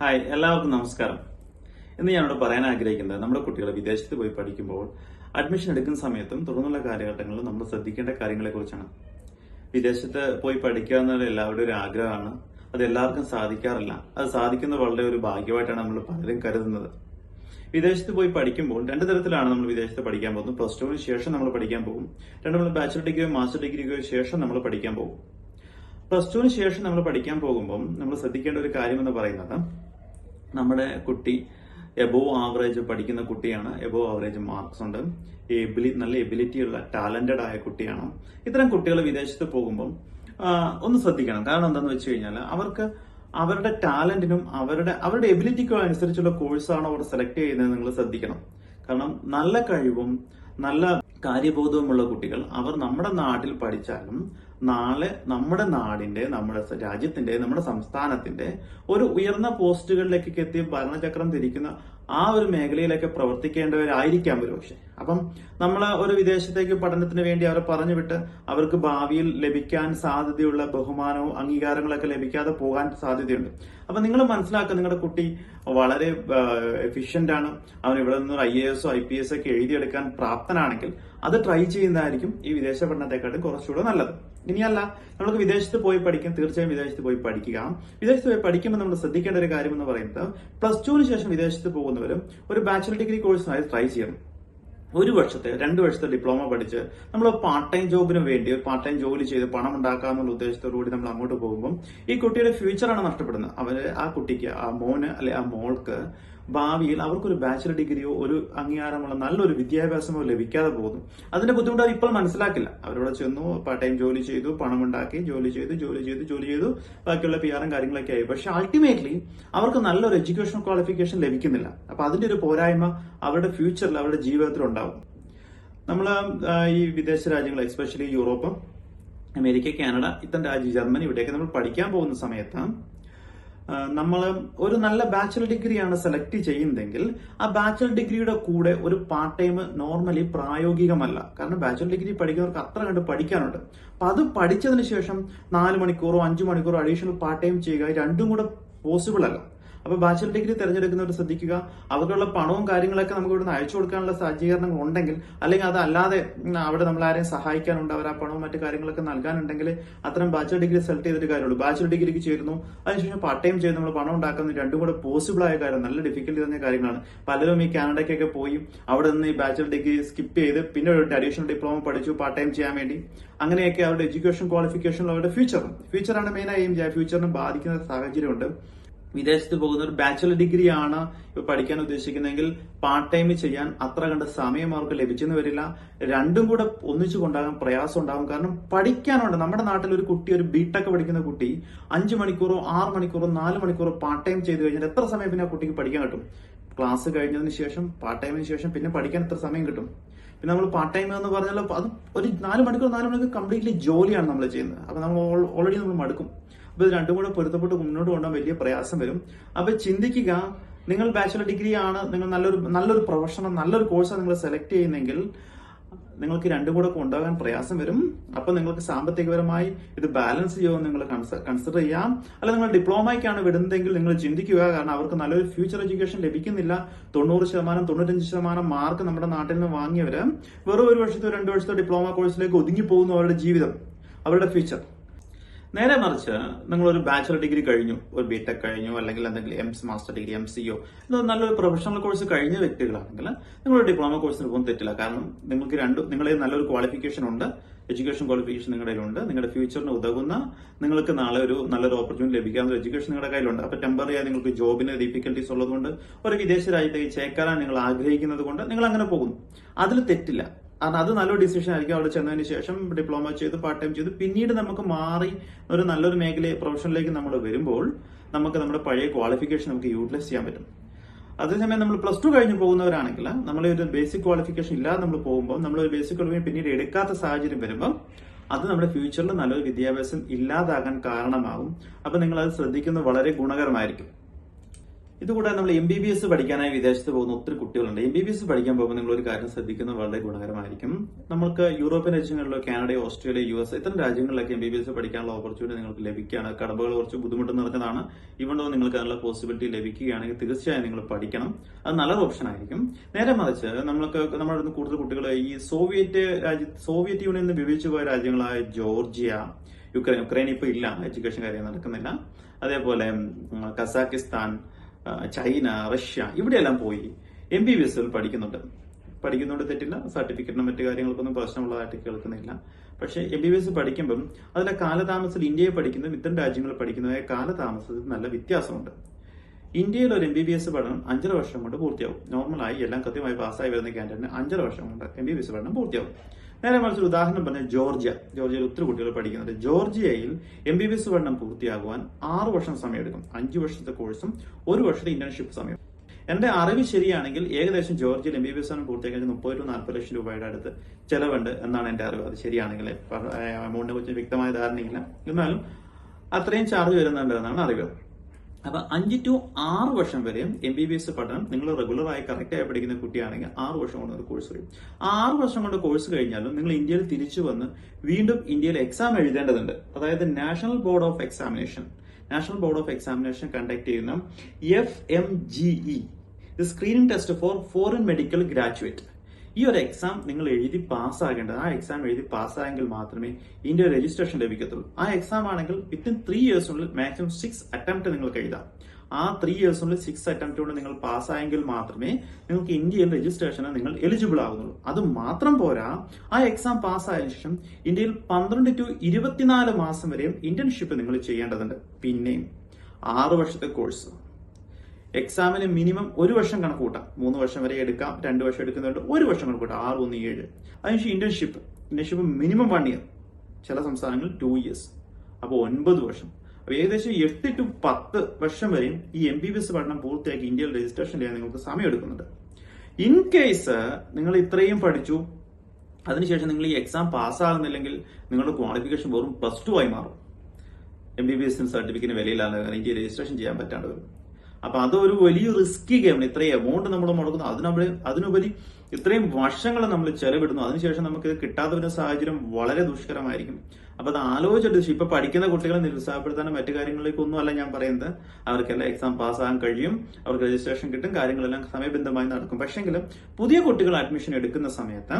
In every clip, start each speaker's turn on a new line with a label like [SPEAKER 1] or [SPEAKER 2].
[SPEAKER 1] Hi എല്ലാവർക്കും നമസ്കാരം. ഇന്ന് ഞാനിവിടെ പറയാൻ ആഗ്രഹിക്കുന്നത് നമ്മുടെ കുട്ടികൾ വിദേശത്ത് പോയി പഠിക്കുമ്പോൾ അഡ്മിഷൻ എടുക്കുന്ന സമയത്തും തുടർന്നുള്ള കാലഘട്ടങ്ങളിലും നമ്മൾ ശ്രദ്ധിക്കേണ്ട കാര്യങ്ങളെ കുറിച്ചാണ് വിദേശത്ത് പോയി പഠിക്കുക എന്നത് എല്ലാവരുടെ ഒരു ആഗ്രഹമാണ്. അത് എല്ലാവർക്കും സാധിക്കാറില്ല. അത് സാധിക്കുന്ന വളരെ ഒരു ഭാഗ്യമായിട്ടാണ് നമ്മൾ പലരും കരുതുന്നത്. വിദേശത്ത് പോയി പഠിക്കുമ്പോൾ രണ്ട് തരത്തിലാണ് നമ്മൾ വിദേശത്ത് പഠിക്കാൻ പോകുന്നത്. പ്ലസ് ടുവിന് ശേഷം നമ്മൾ പഠിക്കാൻ പോകും. രണ്ട് നമ്മൾ ബാച്ചലർ ഡിഗ്രിയോ മാസ്റ്റർ ഡിഗ്രിയോ ശേഷം നമ്മൾ പഠിക്കാൻ പോകും. പ്ലസ് ടുവിന് ശേഷം നമ്മൾ പഠിക്കാൻ പോകുമ്പോൾ നമ്മൾ ശ്രദ്ധിക്കേണ്ട ഒരു കാര്യം എന്ന് പറയുന്നത് നമ്മുടെ കുട്ടി എബോ ആവറേജ് പഠിക്കുന്ന കുട്ടിയാണ്. എബോ ആവറേജ് മാർക്സ് ഉണ്ട്. എബിലി നല്ല എബിലിറ്റി ഉള്ള ടാലന്റഡ് ആയ കുട്ടിയാണ്. ഇത്തരം കുട്ടികൾ വിദേശത്ത് പോകുമ്പോൾ ഒന്ന് ശ്രദ്ധിക്കണം. കാരണം എന്താണെന്ന് വെച്ച് കഴിഞ്ഞാൽ അവർക്ക് അവരുടെ ടാലന്റിനും അവരുടെ അവരുടെ എബിലിറ്റിക്കും അനുസരിച്ചുള്ള കോഴ്സാണ് അവർ സെലക്ട് ചെയ്യുന്നത് നിങ്ങൾ ശ്രദ്ധിക്കണം. കാരണം നല്ല കഴിവും നല്ല കാര്യബോധവുമുള്ള കുട്ടികൾ അവർ നമ്മുടെ നാട്ടിൽ പഠിച്ചാലും നാളെ നമ്മുടെ നാടിന്റെ നമ്മുടെ രാജ്യത്തിന്റെ നമ്മുടെ സംസ്ഥാനത്തിന്റെ ഒരു ഉയർന്ന പോസ്റ്റുകളിലേക്കൊക്കെ എത്തി ഭരണചക്രം തിരിക്കുന്ന ആ ഒരു മേഖലയിലൊക്കെ പ്രവർത്തിക്കേണ്ടവരായിരിക്കാം ഒരുപക്ഷെ. അപ്പം നമ്മൾ ഒരു വിദേശത്തേക്ക് പഠനത്തിന് വേണ്ടി അവരെ പറഞ്ഞു വിട്ട് അവർക്ക് ഭാവിയിൽ ലഭിക്കാൻ സാധ്യതയുള്ള ബഹുമാനവും അംഗീകാരങ്ങളൊക്കെ ലഭിക്കാതെ പോകാൻ സാധ്യതയുണ്ട്. അപ്പൊ നിങ്ങൾ മനസ്സിലാക്കുക നിങ്ങളുടെ കുട്ടി വളരെ എഫിഷ്യന്റ് ആണ്. അവൻ ഇവിടെ നിന്ന് ഐ എ എസോ ഐ പി എസ് ഒക്കെ എഴുതിയെടുക്കാൻ പ്രാപ്തനാണെങ്കിൽ അത് ട്രൈ ചെയ്യുന്നതായിരിക്കും ഈ വിദേശ പഠനത്തെക്കാട്ടും കുറച്ചുകൂടെ നല്ലത്. ഇനിയല്ല നമുക്ക് വിദേശത്ത് പോയി പഠിക്കാം തീർച്ചയായും വിദേശത്ത് പോയി പഠിക്കുക. വിദേശത്ത് പോയി പഠിക്കുമ്പോൾ നമ്മൾ ശ്രദ്ധിക്കേണ്ട ഒരു കാര്യം എന്ന് പറയുന്നത് പ്ലസ് ടുവിന് ശേഷം വിദേശത്ത് പോകുന്നവരും ഒരു ബാച്ചിലർ ഡിഗ്രി കോഴ്സിനായി ട്രൈ ചെയ്യണം. ഒരു വർഷത്തെ രണ്ട് വർഷത്തെ ഡിപ്ലോമ പഠിച്ച് നമ്മൾ പാർട്ട് ടൈം ജോബിന് വേണ്ടി ഒരു പാർട്ട് ടൈം ജോലി ചെയ്ത് പണം ഉണ്ടാക്കാന്നുള്ള ഉദ്ദേശത്തോടു കൂടി നമ്മൾ അങ്ങോട്ട് പോകുമ്പോൾ ഈ കുട്ടിയുടെ ഫ്യൂച്ചറാണ് നഷ്ടപ്പെടുന്നത്. അവർ ആ കുട്ടിക്ക് ആ മോന് അല്ലെ ആ മോൾക്ക് ഭാവിയിൽ അവർക്കൊരു ബാച്ചിലർ ഡിഗ്രിയോ ഒരു അംഗീകാരമുള്ള നല്ലൊരു വിദ്യാഭ്യാസമോ ലഭിക്കാതെ പോകുന്നു. അതിന്റെ ബുദ്ധിമുട്ട് അവർ ഇപ്പോൾ മനസ്സിലാക്കില്ല. അവരവിടെ ചെന്നു പാർട്ട് ടൈം ജോലി ചെയ്തു പണം ഉണ്ടാക്കി ജോലി ചെയ്തു ജോലി ചെയ്തു ജോലി ചെയ്തു ബാക്കിയുള്ള പി ആറും കാര്യങ്ങളൊക്കെ ആയി. പക്ഷെ അൾട്ടിമേറ്റ്ലി അവർക്ക് നല്ലൊരു എഡ്യൂക്കേഷൻ ക്വാളിഫിക്കേഷൻ ലഭിക്കുന്നില്ല. അപ്പൊ അതിന്റെ ഒരു പോരായ്മ അവരുടെ ഫ്യൂച്ചറിൽ അവരുടെ ജീവിതത്തിൽ ഉണ്ടാവും. നമ്മൾ ഈ വിദേശ രാജ്യങ്ങൾ എസ്പെഷ്യലി യൂറോപ്പ് അമേരിക്ക കാനഡ ഇത്തരം രാജ്യം ജർമ്മനി ഇവിടെയൊക്കെ നമ്മൾ പഠിക്കാൻ പോകുന്ന സമയത്ത് നമ്മൾ ഒരു നല്ല ബാച്ചിലർ ഡിഗ്രിയാണ് സെലക്ട് ചെയ്യുന്നതെങ്കിൽ ആ ബാച്ചിലർ ഡിഗ്രിയുടെ കൂടെ ഒരു പാർട്ട് ടൈം നോർമലി പ്രായോഗികമല്ല. കാരണം ബാച്ചിലർ ഡിഗ്രി പഠിക്കുന്നവർക്ക് അത്ര കണ്ട് പഠിക്കാനുണ്ട്. അപ്പൊ അത് പഠിച്ചതിന് ശേഷം നാല് മണിക്കൂറോ അഞ്ചു മണിക്കൂറോ അഡീഷണൽ പാർട്ട് ടൈം ചെയ്യുക രണ്ടും കൂടെ പോസിബിൾ അല്ല. അപ്പൊ ബാച്ചലർ ഡിഗ്രി തിരഞ്ഞെടുക്കുന്നവർ ശ്രദ്ധിക്കുക. അവർക്കുള്ള പണവും കാര്യങ്ങളൊക്കെ നമുക്ക് ഇവിടുന്ന് അയച്ചു കൊടുക്കാനുള്ള സജ്ജീകരണങ്ങൾ ഉണ്ടെങ്കിൽ അല്ലെങ്കിൽ അതല്ലാതെ അവിടെ നമ്മൾ ആരെയും സഹായിക്കാനുണ്ട് അവർ ആ പണവും മറ്റു കാര്യങ്ങളൊക്കെ നൽകാനുണ്ടെങ്കിൽ അത്തരം ബാച്ചലർ ഡിഗ്രി സെലക്ട് ചെയ്തിട്ട് കാര്യമുള്ളൂ. ബാച്ചലർ ഡിഗ്രിക്ക് ചേരുന്നു അതിനുശേഷം പാർട്ട് ടൈം ചെയ്ത് നമ്മൾ പണം ഉണ്ടാക്കുന്ന രണ്ടും കൂടെ പോസിബിൾ ആയ കാര്യം നല്ല ഡിഫിക്കൽട്ടി തന്നെ കാര്യങ്ങളാണ്. പലരും ഈ കാനഡയ്ക്കൊക്കെ പോയി അവിടെ നിന്ന് ഈ ബാച്ചലർ ഡിഗ്രി സ്കിപ്പ് ചെയ്ത് പിന്നെ ഒരു അഡീഷണൽ ഡിപ്ലോമ പഠിച്ചു പാർട്ട് ടൈം ചെയ്യാൻ വേണ്ടി. അങ്ങനെയൊക്കെ അവരുടെ എഡ്യൂക്കേഷൻ ക്വാളിഫിക്കേഷനിൽ അവരുടെ ഫ്യൂച്ചറും ഫ്യൂച്ചറാണ് മെയിനായും ഫ്യൂച്ചറിനെ ബാധിക്കുന്ന സാഹചര്യമുണ്ട്. വിദേശത്ത് പോകുന്ന ഒരു ബാച്ചലർ ഡിഗ്രി ആണ് പഠിക്കാൻ ഉദ്ദേശിക്കുന്നതെങ്കിൽ പാർട്ട് ടൈം ചെയ്യാൻ അത്ര കണ്ട സമയം അവർക്ക് ലഭിച്ചെന്ന് വരില്ല. രണ്ടും കൂടെ ഒന്നിച്ചു കൊണ്ടാകാൻ പ്രയാസം ഉണ്ടാകും. കാരണം പഠിക്കാനുണ്ട്. നമ്മുടെ നാട്ടിൽ ഒരു കുട്ടി ഒരു ബിടെക് പഠിക്കുന്ന കുട്ടി അഞ്ചു മണിക്കൂറോ ആറ് മണിക്കൂറോ നാല് മണിക്കൂറോ പാർട്ട് ടൈം ചെയ്ത് കഴിഞ്ഞാൽ എത്ര സമയം പിന്നെ ആ കുട്ടിക്ക് പഠിക്കാൻ കിട്ടും? ക്ലാസ് കഴിഞ്ഞതിന് ശേഷം പാർട്ട് ടൈമിന് ശേഷം പിന്നെ പഠിക്കാൻ എത്ര സമയം കിട്ടും? പിന്നെ നമ്മൾ പാർട്ട് ടൈം എന്ന് പറഞ്ഞാൽ അത് ഒരു നാല് മണിക്കൂർ നാല് മണിക്കൂർ കംപ്ലീറ്റ്ലി ജോലിയാണ് നമ്മൾ ചെയ്യുന്നത്. അപ്പൊ നമ്മൾ ഓൾറെഡി നമ്മൾ മടുക്കും. അപ്പൊ ഇത് രണ്ടും കൂടെ പൊരുത്തപ്പെട്ട് മുന്നോട്ട് കൊണ്ടുപോകാൻ വലിയ പ്രയാസം വരും. അപ്പൊ ചിന്തിക്കുക നിങ്ങൾ ബാച്ചുലർ ഡിഗ്രി ആണ് നിങ്ങൾ നല്ലൊരു നല്ലൊരു പ്രൊഫഷണൽ നല്ലൊരു കോഴ്സാണ് നിങ്ങൾ സെലക്ട് ചെയ്യുന്നെങ്കിൽ നിങ്ങൾക്ക് രണ്ടും കൂടെ കൊണ്ടുപോകാൻ പ്രയാസം വരും. അപ്പൊ നിങ്ങൾക്ക് സാമ്പത്തികപരമായി ഇത് ബാലൻസ് ചെയ്യുമെന്ന് നിങ്ങൾ കൺസിഡർ ചെയ്യാം അല്ല നിങ്ങൾ ഡിപ്ലോമയ്ക്കാണ് വിടുന്നതെങ്കിൽ നിങ്ങൾ ചിന്തിക്കുക കാരണം അവർക്ക് നല്ലൊരു ഫ്യൂച്ചർ എഡ്യൂക്കേഷൻ ലഭിക്കുന്നില്ല. തൊണ്ണൂറ് ശതമാനം തൊണ്ണൂറ്റഞ്ച് ശതമാനം മാർക്ക് നമ്മുടെ നാട്ടിൽ നിന്ന് വാങ്ങിയവര് വെറും ഒരു വർഷത്തോ രണ്ടു വർഷത്തോ ഡിപ്ലോമ കോഴ്സിലേക്ക് ഒതുങ്ങി പോകുന്നു അവരുടെ ജീവിതം അവരുടെ ഫ്യൂച്ചർ നേരെ മറിച്ച് നിങ്ങൾ ഒരു ബാച്ചിലർ ഡിഗ്രി കഴിഞ്ഞു ഒരു ബിടെക് കഴിഞ്ഞു അല്ലെങ്കിൽ എന്തെങ്കിലും എം മാസ്റ്റർ ഡിഗ്രി എം സിഒ നല്ലൊരു പ്രൊഫഷണൽ കോഴ്സ് കഴിഞ്ഞ വ്യക്തികളാണെങ്കിൽ നിങ്ങൾ ഡിപ്ലോമ കോഴ്സിന് പോകുന്ന തെറ്റില്ല. കാരണം നിങ്ങൾക്ക് രണ്ട് നിങ്ങളെ നല്ലൊരു ക്വാളിഫിക്കേഷൻ ഉണ്ട് എഡ്യൂക്കേഷൻ ക്വാളിഫിക്കേഷൻ നിങ്ങളുടെ കയ്യിലുണ്ട് നിങ്ങളുടെ ഫ്യൂച്ചറിന് ഉതകുന്ന നിങ്ങൾക്ക് നാളെ ഒരു നല്ലൊരു ഓപ്പർച്യൂണിറ്റി ലഭിക്കാവുന്ന എഡ്യൂക്കേഷൻ നിങ്ങളുടെ കയ്യിലുണ്ട്. അപ്പൊ ടെമ്പററി ആയി നിങ്ങൾക്ക് ജോബിന് ഡിഫിക്കൽട്ടീസ് ഉള്ളതുകൊണ്ട് ഒരു വിദേശ രാജ്യത്തേക്ക് ചേക്കാൻ നിങ്ങൾ ആഗ്രഹിക്കുന്നത് കൊണ്ട് നിങ്ങൾ അങ്ങനെ പോകുന്നു. അതിൽ തെറ്റില്ല. കാരണം അത് നല്ലൊരു ഡിസിഷൻ ആയിരിക്കും അവിടെ ചെന്നതിന് ശേഷം ഡിപ്ലോമ ചെയ്ത് പാർട്ട് ടൈം ചെയ്ത്. പിന്നീട് നമുക്ക് മാറി ഒരു നല്ലൊരു മേഖല പ്രൊഫഷനിലേക്ക് നമ്മൾ വരുമ്പോൾ നമുക്ക് നമ്മുടെ പഴയ ക്വാളിഫിക്കേഷൻ നമുക്ക് യൂട്ടിലൈസ് ചെയ്യാൻ പറ്റും. അതേസമയം നമ്മൾ പ്ലസ് ടു കഴിഞ്ഞ് പോകുന്നവരാണെങ്കിൽ നമ്മൾ ഒരു ബേസിക് ക്വാളിഫിക്കേഷൻ ഇല്ലാതെ നമ്മൾ പോകുമ്പോൾ നമ്മൾ ഒരു ബേസിക് ക്വാളിഫിക്കേഷൻ പിന്നീട് എടുക്കാത്ത സാഹചര്യം വരുമ്പോൾ അത് നമ്മുടെ ഫ്യൂച്ചറിൽ നല്ലൊരു വിദ്യാഭ്യാസം ഇല്ലാതാകാൻ കാരണമാകും. അപ്പൊ നിങ്ങൾ അത് ശ്രദ്ധിക്കുന്നത് വളരെ ഗുണകരമായിരിക്കും. ഇതുകൂടാതെ നമ്മൾ എം ബി ബി എസ് പഠിക്കാനായി വിദേശത്ത് പോകുന്ന ഒത്തിരി കുട്ടികളുണ്ട്. എം ബി ബി എസ് പഠിക്കാൻ പോകുമ്പോൾ നിങ്ങൾ ഒരു കാര്യം ശ്രദ്ധിക്കുന്നത് വളരെ ഗുണകരമായിരിക്കും. നമുക്ക് യൂറോപ്യൻ രാജ്യങ്ങളിലോ കാനഡ ഓസ്ട്രേലിയ യു എസ് ഇത്തരം രാജ്യങ്ങളിലൊക്കെ എം ബി ബി എസ് പഠിക്കാനുള്ള ഓപ്പർച്യൂണിറ്റി നിങ്ങൾക്ക് ലഭിക്കുകയാണ്. കടമ്പകൾ കുറച്ച് ബുദ്ധിമുട്ട് നിറഞ്ഞതാണ്. ഇവണ്ടോ നിങ്ങൾക്ക് അതിനുള്ള പോസിബിലിറ്റി ലഭിക്കുകയാണെങ്കിൽ തീർച്ചയായും നിങ്ങൾ പഠിക്കണം. അത് നല്ലൊരു ഓപ്ഷൻ ആയിരിക്കും. നേരെ മറിച്ച് നമ്മൾക്ക് നമ്മുടെ കൂടുതൽ കുട്ടികൾ ഈ സോവിയറ്റ് രാജ്യ സോവിയറ്റ് യൂണിയൻ വിഭജിച്ചു പോയ രാജ്യങ്ങളായ ജോർജിയ യുക്രൈൻ യുക്രൈൻ ഇപ്പോൾ ഇല്ല. എഡ്യൂക്കേഷൻ കാര്യം നടക്കുന്നില്ല. അതേപോലെ കസാക്കിസ്ഥാൻ ചൈന റഷ്യ ഇവിടെയെല്ലാം പോയി എം ബി ബി എസിൽ പഠിക്കുന്നുണ്ട്. പഠിക്കുന്നുണ്ട് തെറ്റില്ല സർട്ടിഫിക്കറ്റിനും മറ്റു കാര്യങ്ങൾക്കൊന്നും പ്രശ്നമുള്ളതായിട്ട് കേൾക്കുന്നില്ല. പക്ഷേ എം ബി ബി എസ് പഠിക്കുമ്പം അതിലെ കാലതാമസത്തിൽ ഇന്ത്യയെ പഠിക്കുന്നതും ഇത്തരം രാജ്യങ്ങളിൽ പഠിക്കുന്നതായ കാലതാമസത്തിൽ നല്ല വ്യത്യാസമുണ്ട്. ഇന്ത്യയിൽ ഒരു എം ബി ബി എസ് പഠനം അഞ്ചര വർഷം കൊണ്ട് പൂർത്തിയാവും. നോർമലായി എല്ലാം കൃത്യമായി പാസ്സായി വരുന്ന ക്യാൻഡിഡേറ്റിന് അഞ്ചര വർഷം കൊണ്ട് എം ബി ബി എസ് പഠനം പൂർത്തിയാവും. നേരെ മറിച്ച് ഉദാഹരണം പറഞ്ഞ ജോർജിയ. ജോർജിയയിൽ ഒത്തിരി കുട്ടികൾ പഠിക്കുന്നുണ്ട് ജോർജിയയിൽ എം ബി ബി എസ് പഠനം പൂർത്തിയാകുവാൻ ആറ് വർഷം സമയമെടുക്കും. അഞ്ച് വർഷത്തെ കോഴ്സും ഒരു വർഷത്തെ ഇന്റേൺഷിപ്പ് സമയം എന്റെ അറിവ് ശരിയാണെങ്കിൽ ഏകദേശം ജോർജിയയിൽ എം ബി ബി എസ് ആണ് പൂർത്തിയാക്കി മുപ്പത് ടു നാൽപ്പത് ലക്ഷം രൂപയുടെ അടുത്ത് ചെലവുണ്ട് എന്നാണ് എന്റെ അറിവ്. അത് ശരിയാണെങ്കിൽ എമൗണ്ടിനെ കുറിച്ച് വ്യക്തമായ ധാരണയില്ല. എന്നാലും അത്രയും ചാർജ് വരുന്നുണ്ട് എന്നാണ് അറിവ്. അപ്പൊ അഞ്ച് ടു ആറ് വർഷം വരെ എം ബി ബി എസ് പഠനം നിങ്ങൾ റെഗുലർ ആയി കറക്റ്റ് ആയി പഠിക്കുന്ന കുട്ടിയാണെങ്കിൽ ആറ് വർഷം കൊണ്ട് ഒരു കോഴ്സ് കഴിയും ആറ് വർഷം കൊണ്ട് കോഴ്സ് കഴിഞ്ഞാലും നിങ്ങൾ ഇന്ത്യയിൽ തിരിച്ചു വന്ന് വീണ്ടും ഇന്ത്യയിൽ എക്സാം എഴുതേണ്ടതുണ്ട്. അതായത് national board of examination national board of examination conduct ചെയ്യുന്ന F M G E screening test for foreign medical graduate ഈ ഒരു എക്സാം നിങ്ങൾ എഴുതി പാസ്സാകേണ്ടത് ആ എക്സാം എഴുതി പാസ്സായെങ്കിൽ മാത്രമേ ഇതിന്റെ രജിസ്ട്രേഷൻ ലഭിക്കത്തുള്ളൂ. ആ എക്സാം ആണെങ്കിൽ വിത്തിൻ ത്രീ ഇയേഴ്സിനുള്ളിൽ മാക്സിമം സിക്സ് അറ്റംപ്റ്റ് നിങ്ങൾക്ക് എഴുതാം. ആ ത്രീ ഇയേഴ്സിനുള്ളിൽ സിക്സ് അറ്റംപ്റ്റ് കൊണ്ട് നിങ്ങൾ പാസ്സായെങ്കിൽ മാത്രമേ നിങ്ങൾക്ക് ഇന്ത്യയിൽ രജിസ്ട്രേഷന് നിങ്ങൾ എലിജിബിൾ ആകുന്നുള്ളൂ. അത് മാത്രം പോരാ ആ എക്സാം പാസ്സായതിനു ശേഷം ഇന്ത്യയിൽ പന്ത്രണ്ട് ടു ഇരുപത്തിനാല് മാസം വരെയും ഇന്റേൺഷിപ്പ് നിങ്ങൾ ചെയ്യേണ്ടതുണ്ട്. പിന്നെയും ആറു വർഷത്തെ കോഴ്സ് എക്സാമിന് മിനിമം ഒരു വർഷം കണക്ക് കൂട്ടാം. മൂന്ന് വർഷം വരെ എടുക്കാം രണ്ട് വർഷം എടുക്കുന്നുണ്ട് ഒരു വർഷം കണക്ക് കൂട്ടാം. ആറ് ഒന്ന് ഏഴ്. അതിനുശേഷം internship internship minimum one year ചില സംസ്ഥാനങ്ങളിൽ ടു ഇയേഴ്സ് അപ്പോൾ ഒൻപത് വർഷം. അപ്പോൾ ഏകദേശം എട്ട് ടു പത്ത് വർഷം വരെയും ഈ എം ബി ബി എസ് പഠനം പൂർത്തിയാക്കി ഇന്ത്യയിൽ രജിസ്ട്രേഷൻ ചെയ്യാൻ നിങ്ങൾക്ക് സമയം എടുക്കുന്നുണ്ട് ഇൻ കേസ് നിങ്ങൾ ഇത്രയും പഠിച്ചു അതിനുശേഷം നിങ്ങൾ ഈ എക്സാം പാസ്സാകുന്നില്ലെങ്കിൽ നിങ്ങളുടെ ക്വാളിഫിക്കേഷൻ വെറും പ്ലസ് ടു ആയി മാറും. എം ബി ബി എസിന് സർട്ടിഫിക്കറ്റിന് വിലയിലാണ് ഇന്ത്യയിൽ രജിസ്ട്രേഷൻ ചെയ്യാൻ പറ്റാണ്ട് വരും. അപ്പൊ അതൊരു വലിയ റിസ്കി ഗെയിമാണ് ഇത്രയും എമൗണ്ട് നമ്മൾ മുടക്കുന്നു. അതിനുപരി അതിനുപരി ഇത്രയും വർഷങ്ങൾ നമ്മൾ ചെലവിടുന്നു. അതിനുശേഷം നമുക്ക് ഇത് കിട്ടാത്ത ഒരു സാഹചര്യം വളരെ ദുഷ്കരമായിരിക്കും. അപ്പൊ അത് ആലോചിച്ചിട്ട് ഇപ്പൊ പഠിക്കുന്ന കുട്ടികളെ നിരുത്സാഹപ്പെടുത്താനും മറ്റു കാര്യങ്ങളിലേക്കൊന്നും അല്ല ഞാൻ പറയുന്നത്. അവർക്കെല്ലാം എക്സാം പാസ്സാകാൻ കഴിയും. അവർക്ക് രജിസ്ട്രേഷൻ കിട്ടും. കാര്യങ്ങളെല്ലാം സമയബന്ധമായി നടക്കും. പക്ഷെങ്കിലും പുതിയ കുട്ടികൾ അഡ്മിഷൻ എടുക്കുന്ന സമയത്ത്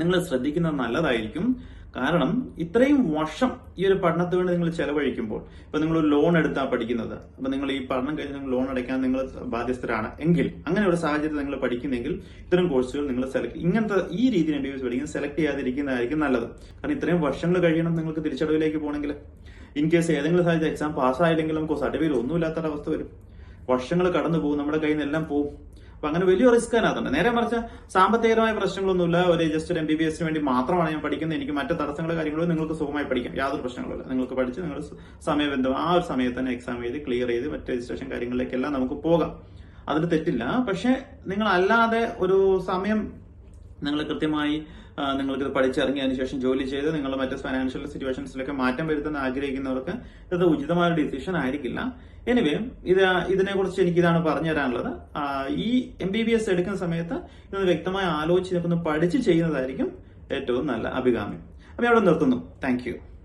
[SPEAKER 1] നിങ്ങൾ ശ്രദ്ധിക്കുന്നത് നല്ലതായിരിക്കും. കാരണം ഇത്രയും വർഷം ഈ ഒരു പഠനത്തിന് വേണ്ടി നിങ്ങൾ ചെലവഴിക്കുമ്പോൾ ഇപ്പൊ നിങ്ങൾ ഒരു ലോൺ എടുത്താ പഠിക്കുന്നത് അപ്പൊ നിങ്ങൾ ഈ പഠനം കഴിഞ്ഞ് നിങ്ങൾ ലോൺ അടയ്ക്കാൻ നിങ്ങൾ ബാധ്യസ്ഥരാണ്. എങ്കിൽ അങ്ങനെ ഒരു സാഹചര്യത്തിൽ നിങ്ങൾ പഠിക്കുന്നെങ്കിൽ ഇത്തരം കോഴ്സുകൾ നിങ്ങൾ സെലക്ട് ഇങ്ങനത്തെ ഈ രീതിയിൽ എം ബി എസ് പഠിക്കുന്നത് സെലക്ട് ചെയ്യാതിരിക്കുന്നതായിരിക്കും നല്ലത്. കാരണം ഇത്രയും വർഷങ്ങൾ കഴിയണം നിങ്ങൾക്ക് തിരിച്ചടവിലേക്ക് പോകണമെങ്കിൽ. ഇൻ കേസ് ഏതെങ്കിലും സാഹചര്യം എക്സാം പാസ്സായില്ലെങ്കിൽ നമുക്ക് സർട്ടിഫിക്കറ്റ് ഒന്നുമില്ലാത്ത അവസ്ഥ വരും. വർഷങ്ങൾ കടന്നു പോകും നമ്മുടെ കയ്യിൽ നിന്ന് എല്ലാം പോകും അപ്പൊ അങ്ങനെ വലിയ റിസ്ക് അതിനകത്തുണ്ട്. നേരെ മറിച്ച് സാമ്പത്തികമായ പ്രശ്നങ്ങളൊന്നുമില്ല. ഒരു ജസ്റ്റ് ഒരു എം ബി ബി എസിന് വേണ്ടി മാത്രമാണ് ഞാൻ പഠിക്കുന്നത്. എനിക്ക് മറ്റു തടസ്സങ്ങളും കാര്യങ്ങളും നിങ്ങൾക്ക് സുഖമായി പഠിക്കാം. യാതൊരു പ്രശ്നങ്ങളില്ല നിങ്ങൾക്ക് പഠിച്ച് നിങ്ങൾ സമയബന്ധം ആ ഒരു സമയത്ത് തന്നെ എക്സാം എഴുതി ക്ലിയർ ചെയ്ത് മറ്റ് രജിസ്ട്രേഷൻ കാര്യങ്ങളിലേക്കെല്ലാം നമുക്ക് പോകാം. അതിന് തെറ്റില്ല. പക്ഷെ നിങ്ങൾ അല്ലാതെ ഒരു സമയം നിങ്ങൾ കൃത്യമായി ആ, നിങ്ങൾക്ക് ഇത് പഠിച്ചിറങ്ങിയതിനു ശേഷം ജോലി ചെയ്ത് നിങ്ങൾ മറ്റ് ഫൈനാൻഷ്യൽ സിറ്റുവേഷൻസിലൊക്കെ മാറ്റം വരുത്തുന്ന ആഗ്രഹിക്കുന്നവർക്ക് ഇത് ഉചിതമായ ഡിസിഷൻ ആയിരിക്കില്ല. എനിവേ ഇത് ഇതിനെ കുറിച്ച് എനിക്ക് ഇതാണ് പറഞ്ഞു തരാനുള്ളത്. ഈ എം ബി ബി എസ് എടുക്കുന്ന സമയത്ത് ഇതൊന്ന് വ്യക്തമായി ആലോചിച്ച് ഒന്ന് പഠിച്ച് ചെയ്യുന്നതായിരിക്കും ഏറ്റവും നല്ല അഭികാമ്യം. അപ്പൊ അവിടെ നിർത്തുന്നു. താങ്ക്